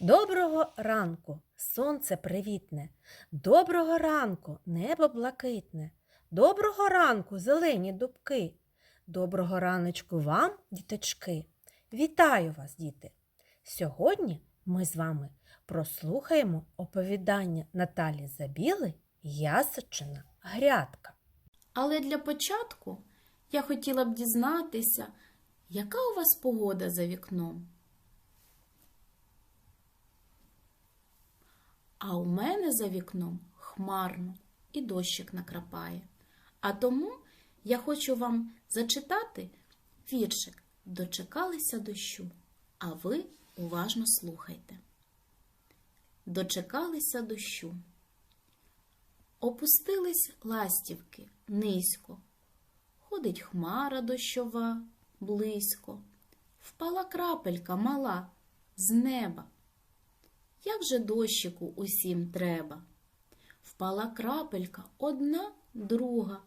Доброго ранку, сонце привітне. Доброго ранку, небо блакитне. Доброго ранку, зелені дубки. Доброго раночку вам, діточки. Вітаю вас, діти! Сьогодні ми з вами прослухаємо оповідання Наталі Забіли Ясочина Грядка. Але для початку я хотіла б дізнатися, яка у вас погода за вікном? А у мене за вікном хмарно і дощик накрапає. А тому я хочу вам зачитати віршик Дочекалися дощу, а ви уважно слухайте. Дочекалися дощу. Опустились ластівки низько, ходить хмара дощова близько, впала крапелька мала з неба. Як же дощику усім треба? Впала крапелька одна, друга,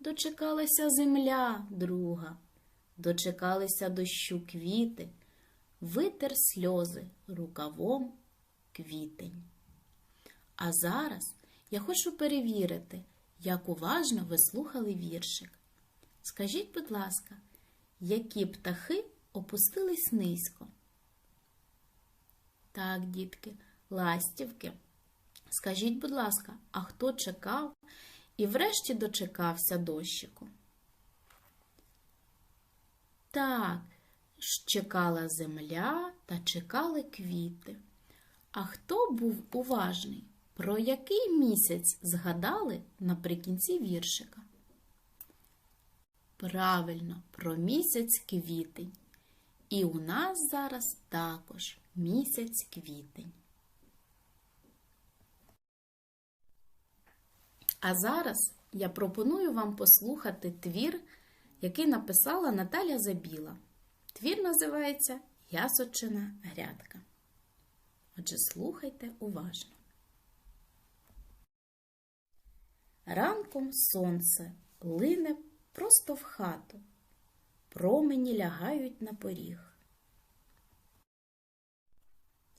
дочекалася земля друга, дочекалися дощу квіти, витер сльози рукавом квітень. А зараз я хочу перевірити, як уважно ви слухали віршик. Скажіть, будь ласка, які птахи опустились низько? Так, дітки, ластівки. Скажіть, будь ласка, а хто чекав і врешті дочекався дощику? Так, чекала земля та чекали квіти. А хто був уважний? Про який місяць згадали наприкінці віршика? Правильно, про місяць квітень. І у нас зараз також місяць квітень. А зараз я пропоную вам послухати твір, який написала Наталя Забіла. Твір називається Ясочина грядка. Отже, слухайте уважно. Ранком сонце лине просто в хату, промені лягають на поріг.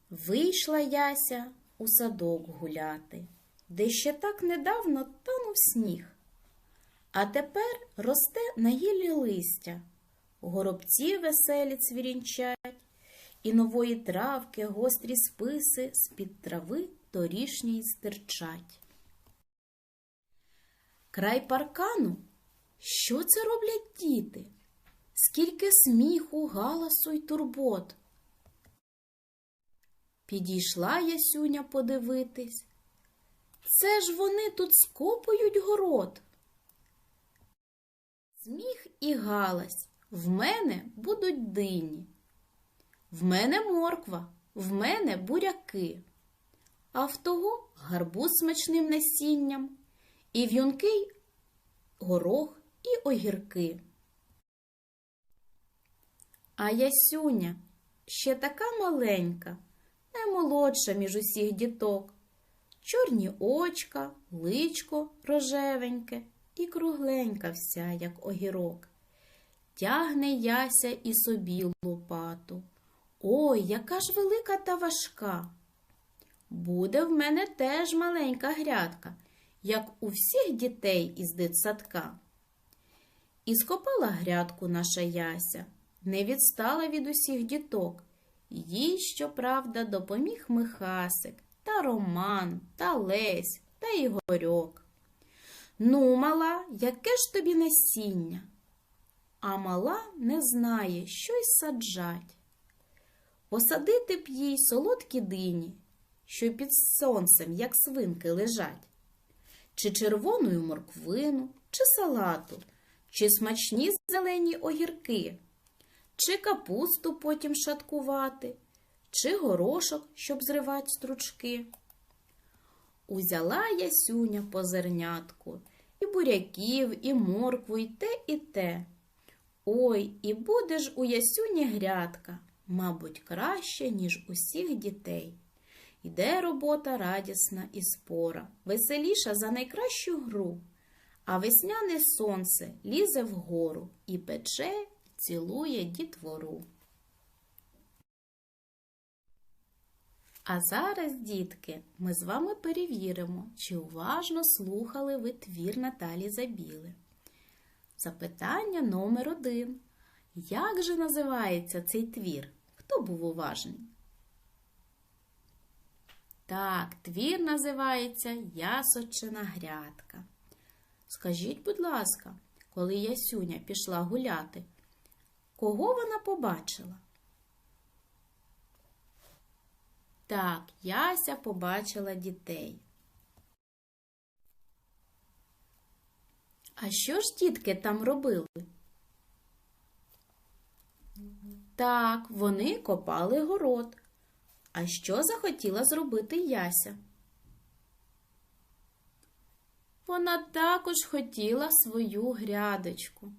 Вийшла Яся у садок гуляти, де ще так недавно танув сніг. А тепер росте на гіллі листя, горобці веселі цвірінчать, і нової травки гострі списи з-під трави торішньої стирчать. Край паркану, що це роблять діти? Скільки сміху, галасу й турбот. Підійшла Ясюня подивитись. Це ж вони тут скопують город. Сміх і галас в мене будуть дині. В мене морква, в мене буряки, а в того гарбуз смачним насінням, і в'юнкий горох і огірки. А Ясюня ще така маленька, наймолодша між усіх діток. Чорні очка, личко рожевеньке і кругленька вся, як огірок. Тягне яся і собі лопату. Ой, яка ж велика та важка. Буде в мене теж маленька грядка, як у всіх дітей із дитсадка. І скопала грядку наша яся, не відстала від усіх діток. Їй, щоправда, допоміг Михасик та Роман, та Лесь та Ігорьок. Ну, мала, яке ж тобі насіння? А мала не знає, що й саджать. Посадити б їй солодкі дині, що під сонцем, як свинки, лежать, чи червону морквину, чи салату, чи смачні зелені огірки, чи капусту потім шаткувати, чи горошок, щоб зривати стручки. Узяла ясюня по зернятку, і буряків, і моркву, і те, і те. Ой, і буде ж у ясюні грядка, мабуть, краще, ніж усіх дітей. Йде робота радісна і спора, веселіша за найкращу гру, а весняне сонце лізе вгору і пече, цілує дітвору. А зараз, дітки, ми з вами перевіримо, чи уважно слухали ви твір Наталі Забіли. Запитання номер один. Як же називається цей твір? Хто був уважний? Так, твір називається Ясочина грядка. Скажіть, будь ласка, коли Ясюня пішла гуляти, кого вона побачила? Так, Яся побачила дітей. А що ж дітки там робили? Так, вони копали город. А що захотіла зробити Яся? Вона також хотіла свою грядочку.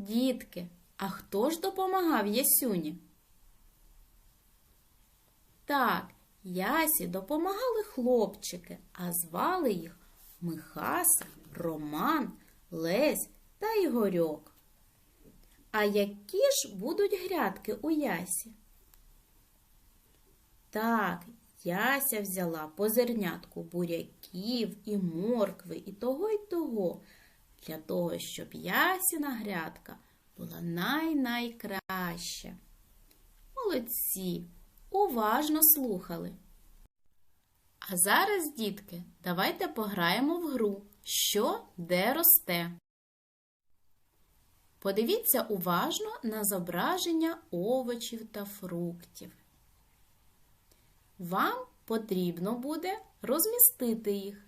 Дітки, а хто ж допомагав Ясюні? Так, Ясі допомагали хлопчики, а звали їх Михаса, Роман, Лесь та Ігорьок. А які ж будуть грядки у Ясі? Так, Яся взяла по зернятку буряків і моркви, і того, і того, для того, щоб Ясіна грядка була най-найкраща. Молодці, уважно слухали. А зараз, дітки, давайте пограємо в гру, що де росте. Подивіться уважно на зображення овочів та фруктів. Вам потрібно буде розмістити їх.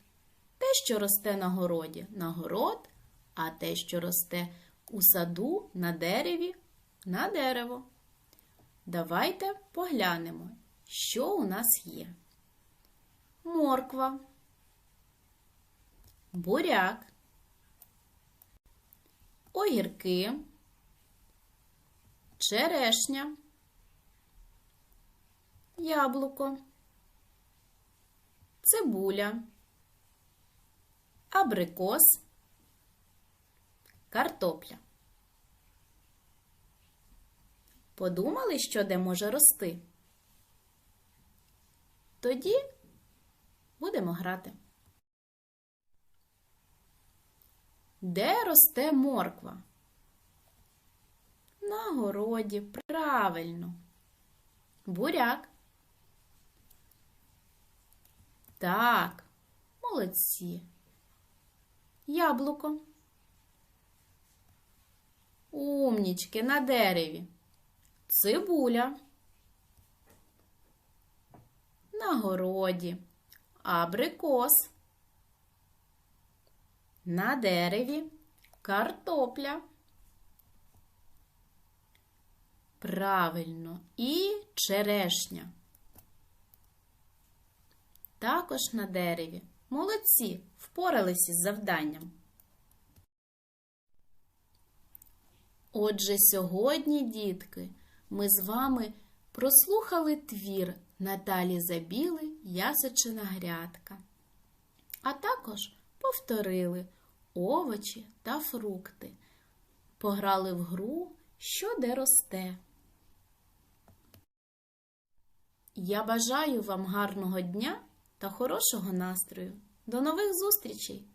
Те, що росте на городі, на город, а те, що росте у саду, на дереві, на дерево. Давайте поглянемо, що у нас є. Морква, буряк, огірки, черешня, яблуко, цибуля, абрикос, картопля. Подумали, що де може рости? Тоді будемо грати. Де росте морква? На городі, правильно. Буряк. Так, молодці. Яблуко. Умнічки на дереві. Цибуля. На городі. Абрикос. На дереві картопля. Правильно, і черешня. Також на дереві. Молодці, впоралися з завданням. Отже, сьогодні, дітки, ми з вами прослухали твір Наталі Забіли Ясочина грядка, а також повторили овочі та фрукти, пограли в гру, що де росте. Я бажаю вам гарного дня та хорошого настрою. До нових зустрічей!